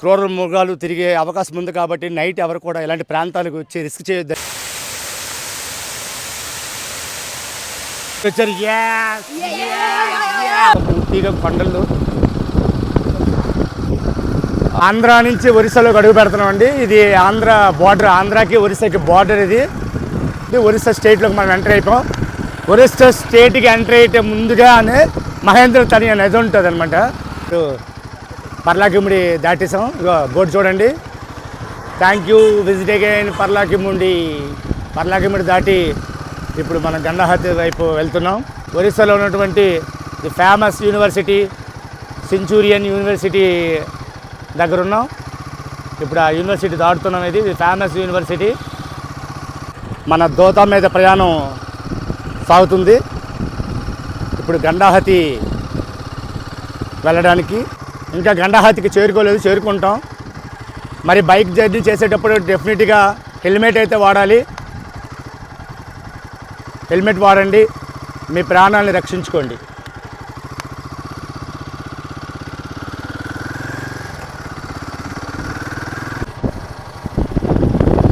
క్రూర మృగాలు తిరిగే అవకాశం ఉంది కాబట్టి నైట్ ఎవరు కూడా ఇలాంటి ప్రాంతాలకు వచ్చి రిస్క్ చేయొద్దు! పూర్తిగా కొండలు. ఆంధ్ర నుంచి ఒరిస్సాలోకి అడుగు పెడుతున్నామండి. ఇది ఆంధ్ర బార్డర్ ఆంధ్రాకి ఒరిస్సాకి బార్డర్ ఇది. ఇది ఒరిస్సా స్టేట్లోకి మనం ఎంటర్ అయిపోయాం. ఒరిస్సా స్టేట్కి ఎంటర్ అయితే ముందుగానే మహేంద్ర తని నది ఉంటుంది అనమాట పర్లాకిముడి దాటేసాం. బోర్డు చూడండి. Thank you visit again Paralakhemundi. Paralakhemundi దాటి ఇప్పుడు మనం గండాహతి వైపు వెళ్తున్నాం. ఒరిస్సాలో ఉన్నటువంటి the famous university Centurion university దగ్గర ఉన్నాం ఇప్పుడు ఆ యూనివర్సిటీ దాటుతున్నాం ఇది ఇది ఫేమస్ యూనివర్సిటీ. మన దోత మీద ప్రయాణం సాగుతుంది. ఇప్పుడు గండాహతి వెళ్ళడానికి ఇంకా గండహాతికి చేరుకోలేదు చేరుకుంటాం. మరి బైక్ జర్నీ చేసేటప్పుడు డెఫినెట్గా హెల్మెట్ అయితే వాడాలి. హెల్మెట్ వాడండి. మీ ప్రాణాలను రక్షించుకోండి.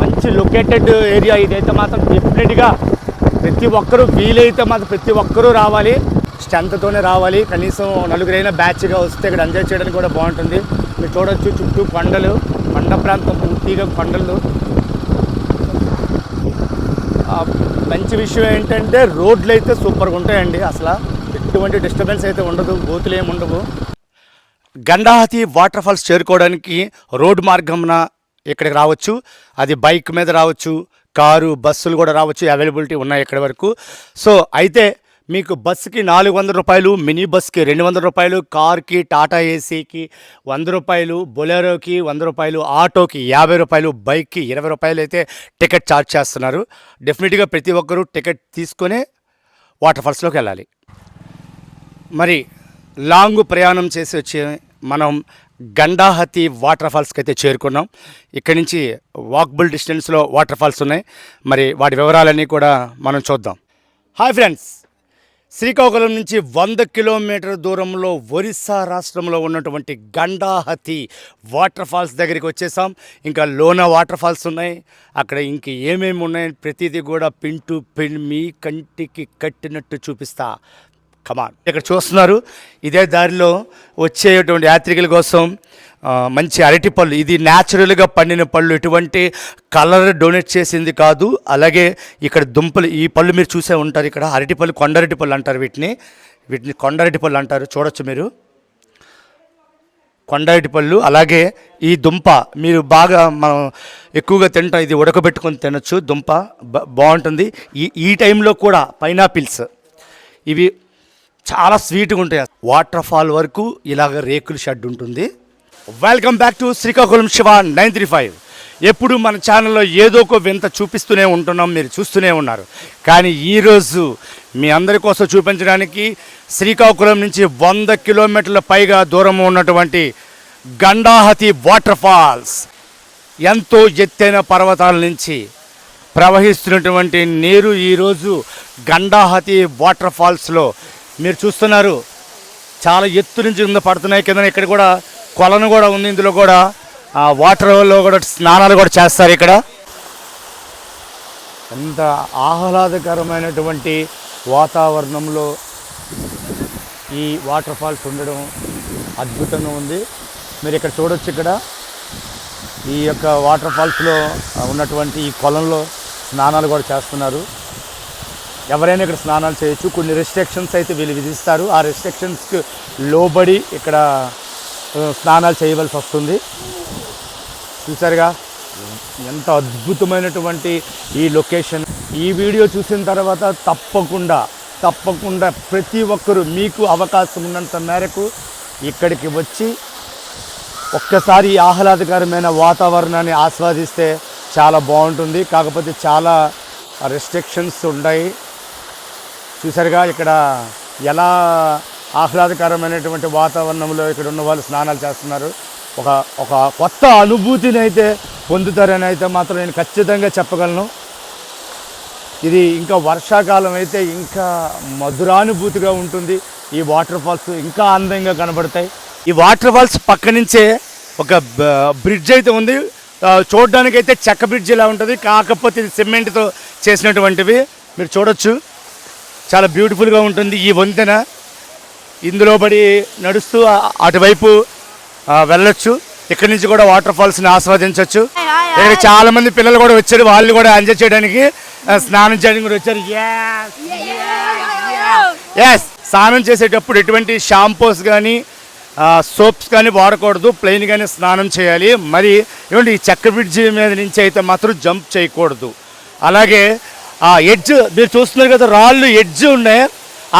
మంచి లొకేటెడ్ ఏరియా ఇదైతే మాత్రం డెఫినెట్గా ప్రతి ఒక్కరూ వీలైతే మాత్రం ప్రతి ఒక్కరూ రావాలి. స్ట్రెంత్తోనే రావాలి. కనీసం నలుగురైన బ్యాచ్గా వస్తే ఇక్కడ ఎంజాయ్ చేయడానికి కూడా బాగుంటుంది. మీరు చూడొచ్చు చుట్టూ కొండలు కొండ ప్రాంతం పూర్తిగా కొండలు. మంచి విషయం ఏంటంటే రోడ్లు అయితే సూపర్గా ఉంటాయండి అసలు. ఎటువంటి డిస్టర్బెన్స్ అయితే ఉండదు గోతులు ఏమి ఉండవు. గండాహతి వాటర్ ఫాల్స్ చేరుకోవడానికి రోడ్డు మార్గంన ఇక్కడికి రావచ్చు. అది బైక్ మీద రావచ్చు కారు బస్సులు కూడా రావచ్చు. అవైలబిలిటీ ఉన్నాయి ఇక్కడి వరకు. సో అయితే మీకు బస్సుకి నాలుగు వందల రూపాయలు మినీ బస్కి రెండు వందల రూపాయలు కార్కి టాటా ఏసీకి వంద రూపాయలు బొలెరోకి వంద రూపాయలు ఆటోకి యాభై రూపాయలు బైక్కి ఇరవై రూపాయలు అయితే టికెట్ ఛార్జ్ చేస్తున్నారు. డెఫినెట్గా ప్రతి ఒక్కరూ టికెట్ తీసుకొని వాటర్ ఫాల్స్లోకి వెళ్ళాలి. మరి లాంగ్ ప్రయాణం చేసి వచ్చి మనం గండాహతి వాటర్ ఫాల్స్కి అయితే చేరుకున్నాం. ఇక్కడి నుంచి వాక్బుల్ డిస్టెన్స్లో వాటర్ ఫాల్స్ ఉన్నాయి. మరి వాటి వివరాలన్నీ కూడా మనం చూద్దాం. Hi friends! శ్రీకాకుళం నుంచి వంద కిలోమీటర్ దూరంలో ఒరిస్సా రాష్ట్రంలో ఉన్నటువంటి గండాహతి వాటర్ ఫాల్స్ దగ్గరికి వచ్చేసాం. ఇంకా లోన వాటర్ ఫాల్స్ ఉన్నాయి. అక్కడ ఇంక ఏమేమి ఉన్నాయి ప్రతిదీ కూడా పిన్ టు పిన్ మీ కంటికి కట్టినట్టు చూపిస్తా. కమాన్ ఇక్కడ చూస్తున్నారు. ఇదే దారిలో వచ్చేటువంటి యాత్రికుల కోసం మంచి అరటి పళ్ళు. ఇది న్యాచురల్గా పండిన పళ్ళు. ఎటువంటి కలర్ డొనేట్ చేసింది కాదు. అలాగే ఇక్కడ దుంపలు ఈ పళ్ళు మీరు చూసే ఉంటారు ఇక్కడ. అరటి పళ్ళు కొండరటి పళ్ళు అంటారు వీటిని. వీటిని కొండరటి పళ్ళు అంటారు. చూడొచ్చు మీరు. కొండరటి పళ్ళు. అలాగే ఈ దుంప మీరు బాగా మనం ఎక్కువగా తింటాం. ఇది ఉడకబెట్టుకొని తినొచ్చు. దుంప బ- బాగుంటుంది. ఈ ఈ టైంలో కూడా పైనాపిల్స్. ఇవి చాలా స్వీట్గా ఉంటాయి. వాటర్ ఫాల్ వరకు ఇలాగ రేకుల షెడ్ ఉంటుంది. Welcome back to Srikakulam Shiva nine three five. ఎప్పుడు మన ఛానల్లో ఏదో ఒక వింత చూపిస్తూనే ఉంటున్నాం మీరు చూస్తూనే ఉన్నారు. కానీ ఈరోజు మీ అందరి కోసం చూపించడానికి శ్రీకాకుళం నుంచి వంద కిలోమీటర్ల పైగా దూరం ఉన్నటువంటి గండాహతి వాటర్ ఫాల్స్ ఎంతో ఎత్తైన పర్వతాల నుంచి ప్రవహిస్తున్నటువంటి నీరు ఈరోజు గండాహతి వాటర్ ఫాల్స్లో మీరు చూస్తున్నారు చాలా ఎత్తు నుంచి కింద పడుతున్నాయి కింద ఇక్కడ కూడా కొలను కూడా ఉంది. ఇందులో కూడా వాటర్లో కూడా స్నానాలు కూడా చేస్తారు ఇక్కడ. ఎంత ఆహ్లాదకరమైనటువంటి వాతావరణంలో ఈ వాటర్ ఫాల్స్ ఉండడం అద్భుతంగా ఉంది. మీరు ఇక్కడ చూడొచ్చు ఇక్కడ. ఈ యొక్క వాటర్ ఫాల్స్లో ఉన్నటువంటి ఈ కొలంలో స్నానాలు కూడా చేస్తున్నారు. ఎవరైనా ఇక్కడ స్నానాలు చేయొచ్చు. కొన్ని రెస్ట్రిక్షన్స్ అయితే వీళ్ళు విధిస్తారు. ఆ రెస్ట్రిక్షన్స్కి లోబడి ఇక్కడ స్నానాలు చేయవలసి వస్తుంది. చూసారుగా? ఎంత అద్భుతమైనటువంటి ఈ లొకేషన్. ఈ వీడియో చూసిన తర్వాత తప్పకుండా తప్పకుండా ప్రతి ఒక్కరూ మీకు అవకాశం ఉన్నంత మేరకు ఇక్కడికి వచ్చి ఒక్కసారి ఆహ్లాదకరమైన వాతావరణాన్ని ఆస్వాదిస్తే చాలా బాగుంటుంది. కాకపోతే చాలా రెస్ట్రిక్షన్స్ ఉన్నాయి చూసారుగా? ఇక్కడ ఎలా ఆహ్లాదకరమైనటువంటి వాతావరణంలో ఇక్కడ ఉన్న వాళ్ళు స్నానాలు చేస్తున్నారు. ఒక ఒక కొత్త అనుభూతిని అయితే పొందుతారని అయితే మాత్రం నేను ఖచ్చితంగా చెప్పగలను. ఇది ఇంకా వర్షాకాలం అయితే ఇంకా మధురానుభూతిగా ఉంటుంది. ఈ వాటర్ ఫాల్స్ ఇంకా అందంగా కనబడతాయి. ఈ వాటర్ ఫాల్స్ పక్క నుంచే ఒక బ్రిడ్జ్ అయితే ఉంది. ఆ, చూడడానికి అయితే చెక్క బ్రిడ్జ్ ఇలా ఉంటుంది. కాకపోతే ఇది సిమెంట్తో చేసినటువంటివి. మీరు చూడొచ్చు. చాలా బ్యూటిఫుల్గా ఉంటుంది ఈ వంతెన. ఇందులో పడి నడుస్తూ అటువైపు వెళ్ళొచ్చు. ఇక్కడి నుంచి కూడా వాటర్ ఫాల్స్ని ఆస్వాదించవచ్చు ఇక్కడ చాలా మంది పిల్లలు కూడా వచ్చారు. వాళ్ళు కూడా ఎంజాయ్ చేయడానికి స్నానం చేయడానికి కూడా వచ్చారు. ఎస్ స్నానం చేసేటప్పుడు ఎటువంటి షాంపూస్ కానీ సోప్స్ కానీ వాడకూడదు. ప్లెయిన్గానే స్నానం చేయాలి. మరి ఏమంటే ఈ చెక్క బ్రిడ్జి మీద నుంచి అయితే మాత్రం జంప్ చేయకూడదు. అలాగే ఆ ఎడ్జ్ మీరు చూస్తున్నారు కదా రాళ్ళు ఎడ్జ్ ఉన్నాయి.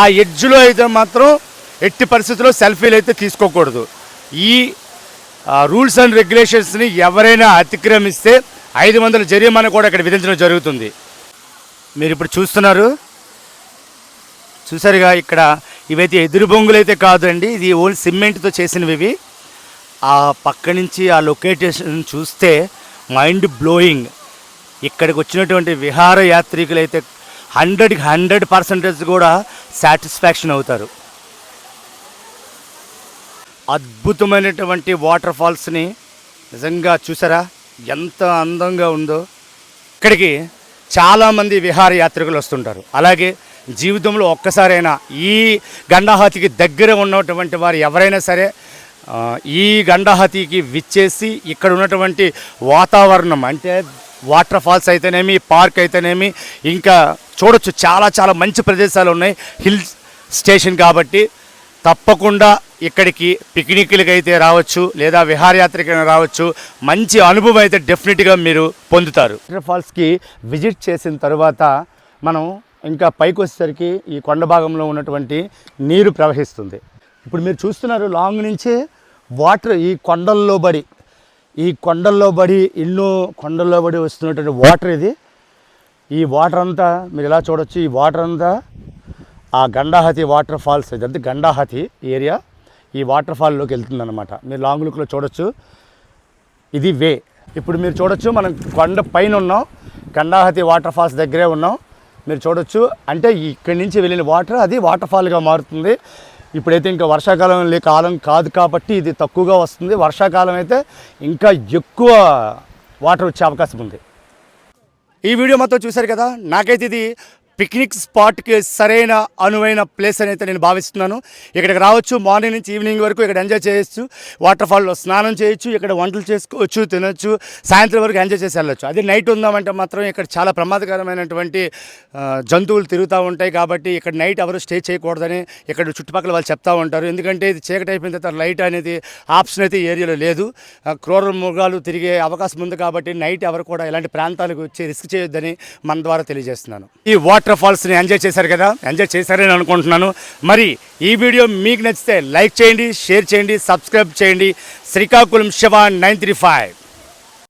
ఆ ఎడ్జ్లో అయితే మాత్రం ఎట్టి పరిస్థితుల్లో సెల్ఫీలు అయితే తీసుకోకూడదు. ఈ రూల్స్ అండ్ రెగ్యులేషన్స్ని ఎవరైనా అతిక్రమిస్తే ఐదు వందల జరిమానా కూడా ఇక్కడ విధించడం జరుగుతుంది. మీరు ఇప్పుడు చూస్తున్నారు. చూసారుగా ఇక్కడ ఇవైతే ఎదురు బొంగులు అయితే కాదండి ఇది ఓన్ సిమెంట్తో చేసినవి ఇవి. ఆ పక్క నుంచి ఆ లొకేషన్ చూస్తే మైండ్ బ్లోయింగ్. ఇక్కడికి వచ్చినటువంటి విహారయాత్రికులు అయితే హండ్రెడ్కి హండ్రెడ్ పర్సెంటేజ్ కూడా సాటిస్ఫాక్షన్ అవుతారు. అద్భుతమైనటువంటి వాటర్ ఫాల్స్ని నిజంగా చూసారా? ఎంత అందంగా ఉందో. ఇక్కడికి చాలామంది విహారయాత్రికులు వస్తుంటారు. అలాగే జీవితంలో ఒక్కసారైనా ఈ గండాహతికి దగ్గర ఉన్నటువంటి వారు ఎవరైనా సరే ఈ గండాహతికి విచ్చేసి ఇక్కడ ఉన్నటువంటి వాతావరణం అంటే వాటర్ ఫాల్స్ అయితేనేమి పార్క్ అయితేనేమి ఇంకా చూడొచ్చు. చాలా చాలా మంచి ప్రదేశాలు ఉన్నాయి. హిల్ స్టేషన్ కాబట్టి తప్పకుండా ఇక్కడికి పిక్నిక్లకి అయితే రావచ్చు లేదా విహారయాత్రకి రావచ్చు. మంచి అనుభవం అయితే డెఫినెట్గా మీరు పొందుతారు. వాటర్ ఫాల్స్కి విజిట్ చేసిన తర్వాత మనం ఇంకా పైకి వచ్చేసరికి ఈ కొండ భాగంలో ఉన్నటువంటి నీరు ప్రవహిస్తుంది. ఇప్పుడు మీరు చూస్తున్నారు లాంగ్ నుంచే వాటర్ ఈ కొండల్లో బడి ఈ కొండల్లో బడి ఎన్నో కొండల్లో బడి వస్తున్నటువంటి వాటర్ ఇది. ఈ వాటర్ అంతా మీరు ఇలా చూడొచ్చు? ఈ వాటర్ అంతా ఆ గండాహతి వాటర్ ఫాల్స్ ఇదంతా గండాహతి ఏరియా. ఈ వాటర్ ఫాల్లోకి వెళ్తుందన్నమాట. మీరు లాంగ్ లుక్లో చూడొచ్చు. ఇది వే. ఇప్పుడు మీరు చూడొచ్చు మనం కొండ పైన ఉన్నాం. గండాహతి వాటర్ ఫాల్స్ దగ్గరే ఉన్నాం. మీరు చూడొచ్చు. అంటే ఇక్కడి నుంచి వెళ్ళిన వాటర్ అది వాటర్ ఫాల్గా మారుతుంది. ఇప్పుడైతే ఇంకా వర్షాకాలం లే కాలం కాదు కాబట్టి ఇది తక్కువగా వస్తుంది. వర్షాకాలం అయితే ఇంకా ఎక్కువ వాటర్ వచ్చే అవకాశం ఉంది. ఈ వీడియో మొత్తం చూశారు కదా? నాకైతే ఇది పిక్నిక్ స్పాట్కి సరైన అనువైన ప్లేస్ అని అయితే నేను భావిస్తున్నాను. ఇక్కడికి రావచ్చు మార్నింగ్ నుంచి ఈవినింగ్ వరకు ఇక్కడ ఎంజాయ్ చేయొచ్చు వాటర్ ఫాల్లో స్నానం చేయొచ్చు ఇక్కడ వంటలు చేసుకోవచ్చు తినొచ్చు సాయంత్రం వరకు ఎంజాయ్ చేసి వెళ్ళొచ్చు. అదే నైట్ ఉందామంటే మాత్రం ఇక్కడ చాలా ప్రమాదకరమైనటువంటి జంతువులు తిరుగుతూ ఉంటాయి కాబట్టి ఇక్కడ నైట్ ఎవరు స్టే చేయకూడదని ఇక్కడ చుట్టుపక్కల వాళ్ళు చెప్తా ఉంటారు. ఎందుకంటే ఇది చీకటి అయిపోయిన తర్వాత లైట్ అనేది ఆప్షన్ అయితే ఏరియాలో లేదు. క్రూర మృగాలు తిరిగే అవకాశం ఉంది కాబట్టి నైట్ ఎవరు కూడా ఇలాంటి ప్రాంతాలకు వచ్చి రిస్క్ చేయొద్దని మన ద్వారా తెలియజేస్తున్నాను. ఈ వాటర్ వాటర్ ఫాల్స్ని ఎంజాయ్ చేశారు కదా? ఎంజాయ్ చేశారని అనుకుంటున్నాను. మరి ఈ వీడియో మీకు నచ్చితే లైక్ చేయండి షేర్ చేయండి సబ్స్క్రైబ్ చేయండి. Srikakulam Shiva nine three five.